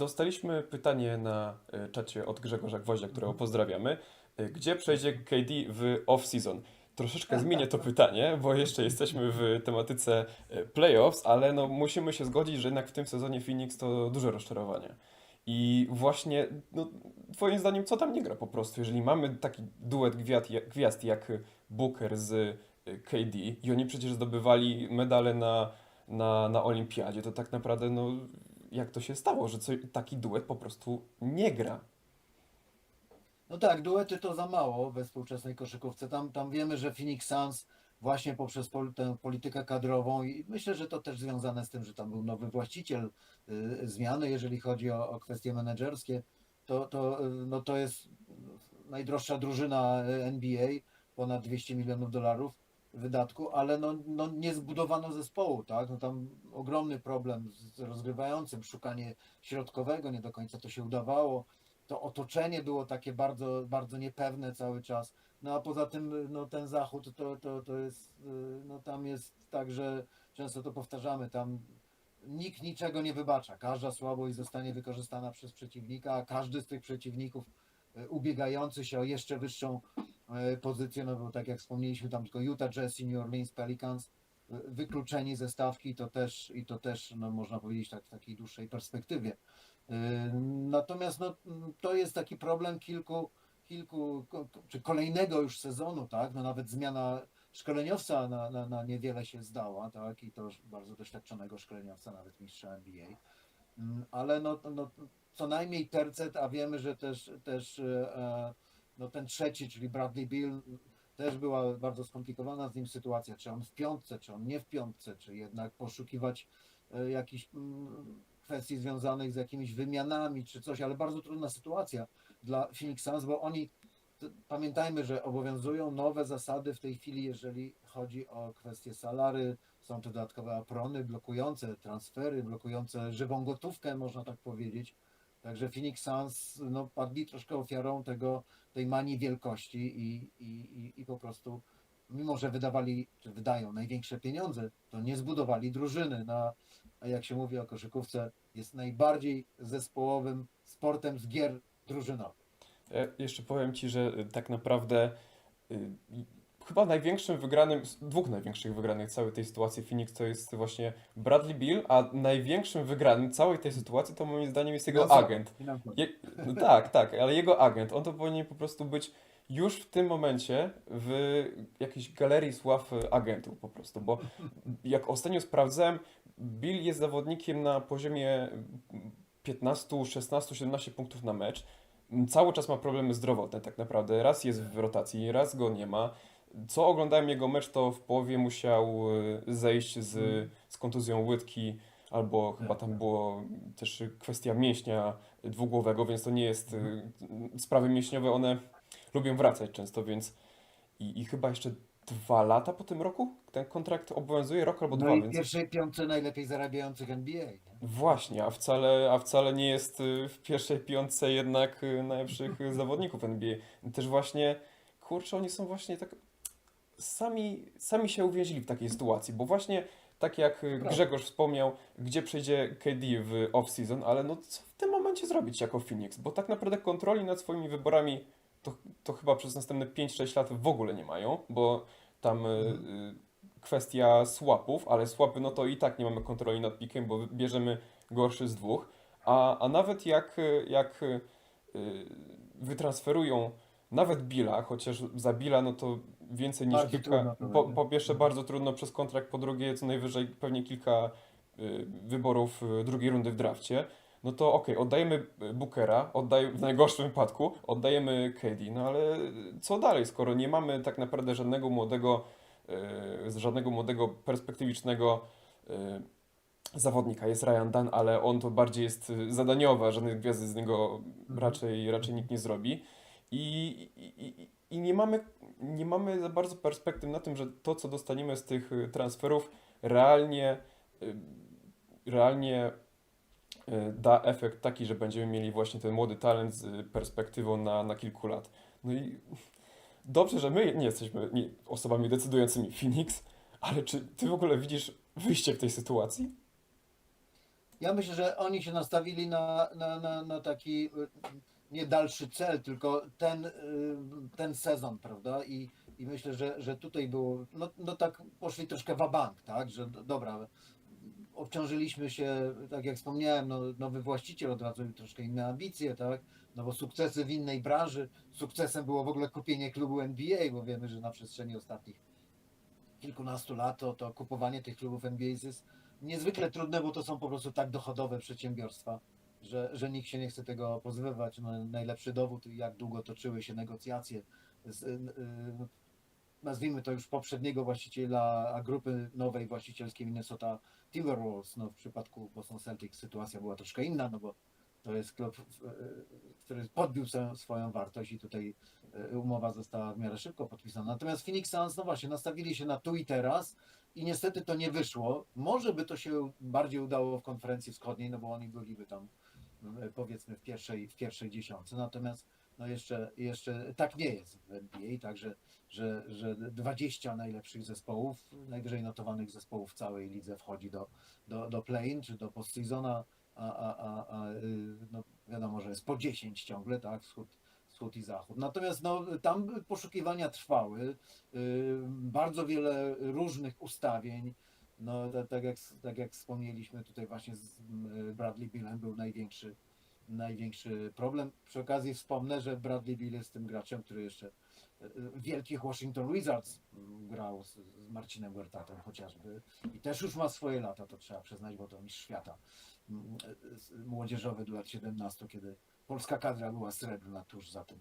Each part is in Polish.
Dostaliśmy pytanie na e, czacie od Grzegorza Gwoździa, którego pozdrawiamy. E, Gdzie przejdzie KD w off-season? Troszeczkę zmienię to pytanie, bo jeszcze jesteśmy w tematyce e, playoffs, ale no musimy się zgodzić, że jednak w tym sezonie Phoenix to duże rozczarowanie. I właśnie, no, twoim zdaniem, co tam nie gra po prostu? Jeżeli mamy taki duet gwiazd, jak Booker z KD i oni przecież zdobywali medale na, na, na olimpiadzie, to tak naprawdę, no, jak to się stało, że co, taki duet po prostu nie gra? No tak, duety to za mało we współczesnej koszykówce. Tam, tam wiemy, że Phoenix Suns właśnie poprzez pol, tę politykę kadrową i myślę, że to też związane z tym, że tam był nowy właściciel y, zmiany, jeżeli chodzi o, o kwestie menedżerskie, to, to, y, no to jest najdroższa drużyna y, NBA, ponad 200 milionów dolarów wydatku, ale no, no nie zbudowano zespołu, tak? No tam ogromny problem z rozgrywającym, szukanie środkowego, nie do końca to się udawało to otoczenie było takie bardzo, bardzo niepewne cały czas. No a poza tym no, ten zachód to, to, to jest, y, no tam jest tak, że często to powtarzamy, tam nikt niczego nie wybacza. Każda słabość zostanie wykorzystana przez przeciwnika, a każdy z tych przeciwników y, ubiegający się o jeszcze wyższą pozycję, no bo tak jak wspomnieliśmy, tam tylko Utah Jazz i New Orleans Pelicans y, wykluczeni ze stawki, to też i to też, no można powiedzieć tak w takiej dłuższej perspektywie. Yy, Natomiast no, to jest taki problem kilku, kilku czy kolejnego już sezonu, tak? No nawet zmiana szkoleniowca na, na, na niewiele się zdała, tak? I to bardzo doświadczonego szkoleniowca, nawet mistrza NBA. Mm, Ale no, no, co najmniej tercet, a wiemy, że też, też e, no, ten trzeci, czyli Bradley Bill, też była bardzo skomplikowana z nim sytuacja, czy on w piątce, czy on nie w piątce, czy jednak poszukiwać e, jakichś mm, kwestii związanych z jakimiś wymianami czy coś, ale bardzo trudna sytuacja dla Phoenix Suns, bo oni pamiętajmy, że obowiązują nowe zasady w tej chwili, jeżeli chodzi o kwestie salary, są to dodatkowe aprony blokujące transfery, blokujące żywą gotówkę, można tak powiedzieć. Także Phoenix Suns no, padli troszkę ofiarą tego, tej manii wielkości i, i, i, po prostu mimo, że wydawali, czy wydają największe pieniądze, to nie zbudowali drużyny na, a jak się mówi o koszykówce, jest najbardziej zespołowym sportem z gier drużynowych. Ja jeszcze powiem Ci, że tak naprawdę y, chyba największym wygranym, z dwóch największych wygranych całej tej sytuacji Phoenix to jest właśnie Bradley Bill, a największym wygranym całej tej sytuacji to moim zdaniem jest jego agent. Je, no tak, tak, ale jego agent, on to powinien po prostu być już w tym momencie w jakiejś galerii sław y, agentów po prostu, bo jak ostatnio sprawdzałem, Bill jest zawodnikiem na poziomie 15, 16, 17 punktów na mecz. Cały czas ma problemy zdrowotne tak naprawdę. Raz jest w rotacji, raz go nie ma. Co oglądałem jego mecz, to w połowie musiał y, zejść z, z kontuzją łydki, albo chyba tam było też kwestia mięśnia dwugłowego, więc to nie jest. y, Sprawy mięśniowe, one lubią wracać często, więc. I, i chyba jeszcze dwa lata po tym roku ten kontrakt obowiązuje, rok albo No dwa, i w więc. pierwszej piątce najlepiej zarabiających NBA. Nie? Właśnie, a wcale, a wcale nie jest y, w pierwszej piątce jednak najlepszych zawodników NBA. Też właśnie, kurczę, oni są właśnie tak sami, sami się uwięzili w takiej sytuacji, bo właśnie tak jak y, Prawda. Grzegorz wspomniał, gdzie przejdzie KD w off-season, ale no co w tym momencie zrobić jako Phoenix? Bo tak naprawdę kontroli nad swoimi wyborami to, to chyba przez następne 5-6 lat w ogóle nie mają, bo tam y, y, kwestia swapów, ale swapy no to i tak nie mamy kontroli nad pikiem, bo bierzemy gorszy z dwóch, a, a nawet jak, jak y, wytransferują nawet Billa, chociaż za Billa no to więcej niż Bardzo kilka, trudno to po, będzie. po pierwsze bardzo trudno przez kontrakt, po drugie co najwyżej pewnie kilka y, wyborów y, drugiej rundy w drafcie, no to okej, oddajemy y, Bookera, oddaj, w najgorszym wypadku oddajemy KD, no ale co dalej, skoro nie mamy tak naprawdę żadnego młodego, y, żadnego młodego, perspektywicznego y, zawodnika. Jest Ryan Dunn, ale on to bardziej jest y, zadaniowy, a żadnej gwiazdy z niego raczej, raczej nikt nie zrobi. I, i, i, nie mamy, nie mamy za bardzo perspektyw na tym, że to, co dostaniemy z tych y, transferów, realnie, y, realnie y, da efekt taki, że będziemy mieli właśnie ten młody talent z perspektywą na, na kilku lat. No i dobrze, że my nie jesteśmy osobami decydującymi Phoenix, ale czy ty w ogóle widzisz wyjście w tej sytuacji? Ja myślę, że oni się nastawili na, na, na, na taki nie dalszy cel, tylko ten, y, ten sezon, prawda? I, i myślę, że, że tutaj było, no, no tak poszli troszkę wabank, tak? Że do- dobra, obciążyliśmy się, tak jak wspomniałem, no, nowy właściciel od razu troszkę inne ambicje, tak? No bo sukcesy w innej branży, sukcesem było w ogóle kupienie klubu NBA, bo wiemy, że na przestrzeni ostatnich kilkunastu lat to, to kupowanie tych klubów NBA jest niezwykle trudne, bo to są po prostu tak dochodowe przedsiębiorstwa, że, że nikt się nie chce tego pozbywać. No, najlepszy dowód, jak długo toczyły się negocjacje z, y, y, nazwijmy to już poprzedniego właściciela, grupy nowej właścicielskiej Minnesota Timberwolves. No, w przypadku Boston Celtics sytuacja była troszkę inna, no bo to jest klub, który podbił swoją, wartość i tutaj y, umowa została w miarę szybko podpisana. Natomiast Phoenix Suns, no właśnie, nastawili się na tu i teraz i niestety to nie wyszło. Może by to się bardziej udało w konferencji wschodniej, no bo oni byliby tam powiedzmy w pierwszej, w pierwszej dziesiątce. Natomiast no jeszcze, jeszcze tak nie jest w NBA, także że, że 20 najlepszych zespołów, najwyżej notowanych zespołów w całej lidze wchodzi do, do, do play-in czy do postseasona, a, a, a, a y, no wiadomo, że jest po 10 ciągle, tak, wschód, wschód i zachód. Natomiast no, tam poszukiwania trwały, y, bardzo wiele różnych ustawień, no ta- tak jak, tak jak wspomnieliśmy tutaj właśnie z Bradley Billem był największy, największy problem. Przy okazji wspomnę, że Bradley Bill jest tym graczem, który jeszcze w wielkich Washington Wizards grał z, z Marcinem Huertatem chociażby i też już ma swoje lata, to trzeba przyznać, bo to mistrz świata z- młodzieżowy do lat 17, kiedy polska kadra była srebrna tuż za tym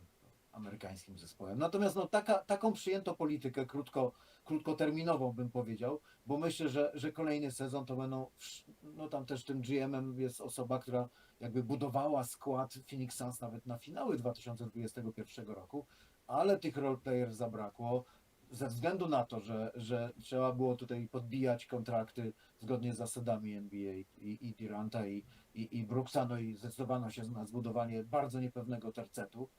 amerykańskim zespołem. Natomiast no, taka, taką przyjęto politykę krótko, krótkoterminową bym powiedział, bo myślę, że, że kolejny sezon to będą, no tam też tym GM-em jest osoba, która jakby budowała skład Phoenix Suns nawet na finały 2021 roku, ale tych roleplayers zabrakło ze względu na to, że, że trzeba było tutaj podbijać kontrakty zgodnie z zasadami NBA i, i Duranta i, i, i Brooksa, no i zdecydowano się na zbudowanie bardzo niepewnego tercetu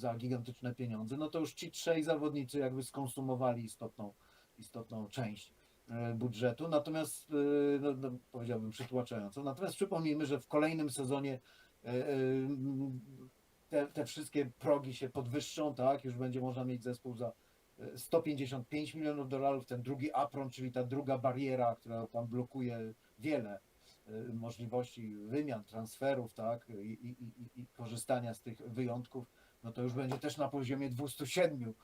za gigantyczne pieniądze, no to już ci trzej zawodnicy jakby skonsumowali istotną, istotną część e, budżetu, natomiast e, no, no, powiedziałbym przytłaczająco. Natomiast przypomnijmy, że w kolejnym sezonie e, te, te wszystkie progi się podwyższą, tak? Już będzie można mieć zespół za e, 155 milionów dolarów, ten drugi apron, czyli ta druga bariera, która tam blokuje wiele możliwości wymian, transferów, tak? I, i, i, i korzystania z tych wyjątków, no to już będzie też na poziomie 207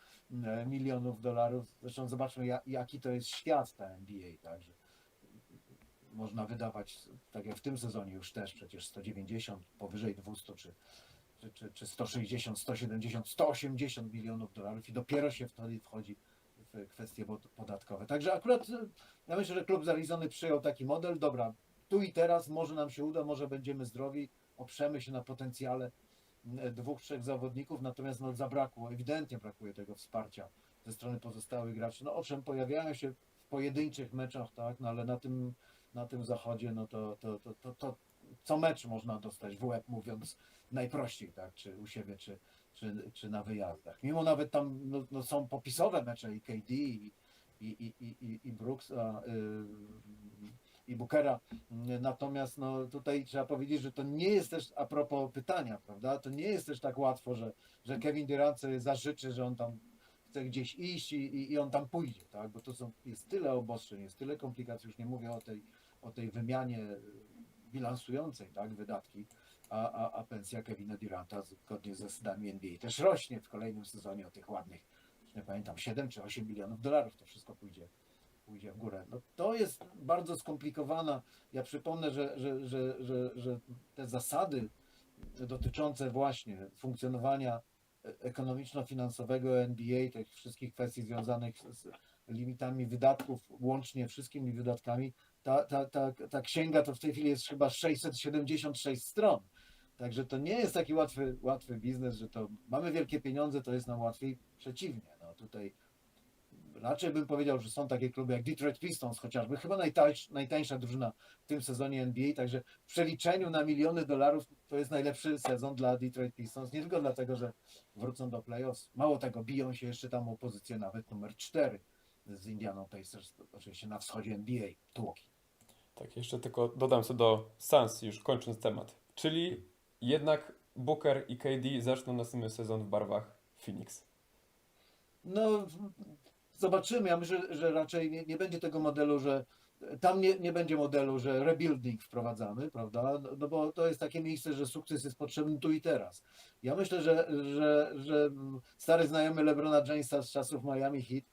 e, milionów dolarów. Zresztą zobaczmy, ja- jaki to jest świat ta NBA, także można wydawać, tak jak w tym sezonie już też przecież 190, powyżej 200 czy, czy, czy, czy 160, 170, 180 milionów dolarów i dopiero się wtedy wchodzi w kwestie podatkowe. Także akurat e, ja myślę, że klub z Arizony przyjął taki model, dobra, tu i teraz może nam się uda, może będziemy zdrowi, oprzemy się na potencjale dwóch, trzech zawodników, natomiast no, zabrakło, ewidentnie brakuje tego wsparcia ze strony pozostałych graczy. No owszem, pojawiają się w pojedynczych meczach, tak, no ale na tym, na tym zachodzie, no to, to, to, to, to co mecz można dostać w łeb, mówiąc najprościej, tak, czy u siebie, czy, czy, czy na wyjazdach. Mimo nawet tam no, no są popisowe mecze i KD i, i, i, i, i- i Brooks, a, y, i Bookera. Natomiast no, tutaj trzeba powiedzieć, że to nie jest też a propos pytania, prawda? To nie jest też tak łatwo, że, że Kevin Durant sobie zażyczy, że on tam chce gdzieś iść i, i, i on tam pójdzie, tak? Bo to są, jest tyle obostrzeń, jest tyle komplikacji, już nie mówię o tej, o tej wymianie bilansującej, tak, wydatki, a, a, a pensja Kevina Duranta zgodnie ze zasadami NBA też rośnie w kolejnym sezonie o tych ładnych, nie pamiętam, 7 czy 8 milionów dolarów, to wszystko pójdzie, pójdzie w górę. No, to jest bardzo skomplikowana. Ja przypomnę, że, że, że, że, że te zasady dotyczące właśnie funkcjonowania ekonomiczno-finansowego NBA, tych wszystkich kwestii związanych z limitami wydatków, łącznie wszystkimi wydatkami, ta, ta, ta, ta księga to w tej chwili jest chyba 676 stron. Także to nie jest taki łatwy, łatwy biznes, że to mamy wielkie pieniądze, to jest nam łatwiej. Przeciwnie, no tutaj raczej bym powiedział, że są takie kluby jak Detroit Pistons chociażby, chyba najtańsz, najtańsza drużyna w tym sezonie NBA, także w przeliczeniu na miliony dolarów to jest najlepszy sezon dla Detroit Pistons, nie tylko dlatego, że wrócą do playoffs, mało tego, biją się jeszcze tam o pozycję nawet numer 4 z Indianą Pacers, oczywiście na wschodzie NBA, tłoki. Tak, jeszcze tylko dodam co do Suns, już kończąc temat. Czyli jednak Booker i KD zaczną następny sezon w barwach Phoenix. No, zobaczymy. Ja myślę, że raczej nie, nie będzie tego modelu, że tam nie, nie będzie modelu, że rebuilding wprowadzamy, prawda? No, no bo to jest takie miejsce, że sukces jest potrzebny tu i teraz. Ja myślę, że, że, że stary znajomy LeBrona Jamesa z czasów Miami Heat,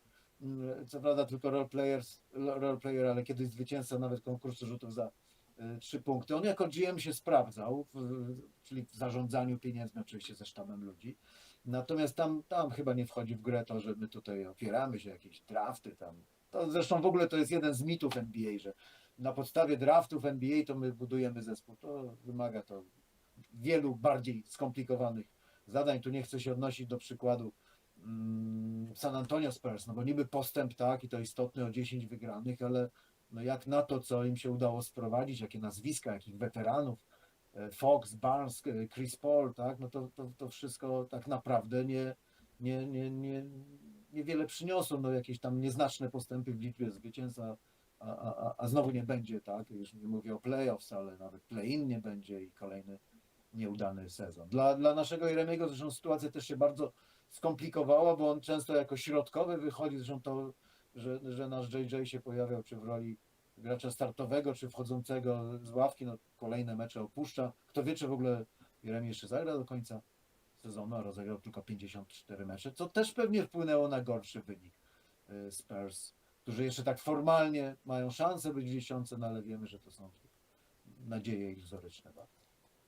mm, co prawda tylko role, players, role player, ale kiedyś zwycięzca nawet konkursu rzutów za y, trzy punkty. On jako GM się sprawdzał, czyli w zarządzaniu pieniędzmi oczywiście ze sztabem ludzi. Natomiast tam, tam chyba nie wchodzi w grę to, że my tutaj opieramy się jakieś drafty tam. To zresztą w ogóle to jest jeden z mitów NBA, że na podstawie draftów NBA to my budujemy zespół. To wymaga to wielu bardziej skomplikowanych zadań. Tu nie chcę się odnosić do przykładu mm, San Antonio Spurs, no bo niby postęp tak i to istotny o 10 wygranych, ale no jak na to, co im się udało sprowadzić, jakie nazwiska, jakich weteranów, Fox, Barnes, Chris Paul, tak, no to, to, to wszystko tak naprawdę nie, nie, nie, nie, niewiele przyniosło, no jakieś tam nieznaczne postępy w liczbie zwycięstw, a, a, a, a znowu nie będzie, tak, już nie mówię o playoffs, ale nawet play-in nie będzie i kolejny nieudany sezon. Dla, dla naszego Jeremiego zresztą sytuacja też się bardzo skomplikowała, bo on często jako środkowy wychodzi, zresztą to, że, że nasz JJ się pojawiał czy w roli gracza startowego, czy wchodzącego z ławki, no kolejne mecze opuszcza. Kto wie, czy w ogóle Jeremi jeszcze zagra do końca sezonu, a rozegrał tylko 54 mecze, co też pewnie wpłynęło na gorszy wynik y, Spurs, którzy jeszcze tak formalnie mają szansę być w dziesiątce, no ale wiemy, że to są nadzieje iluzoryczne bardzo.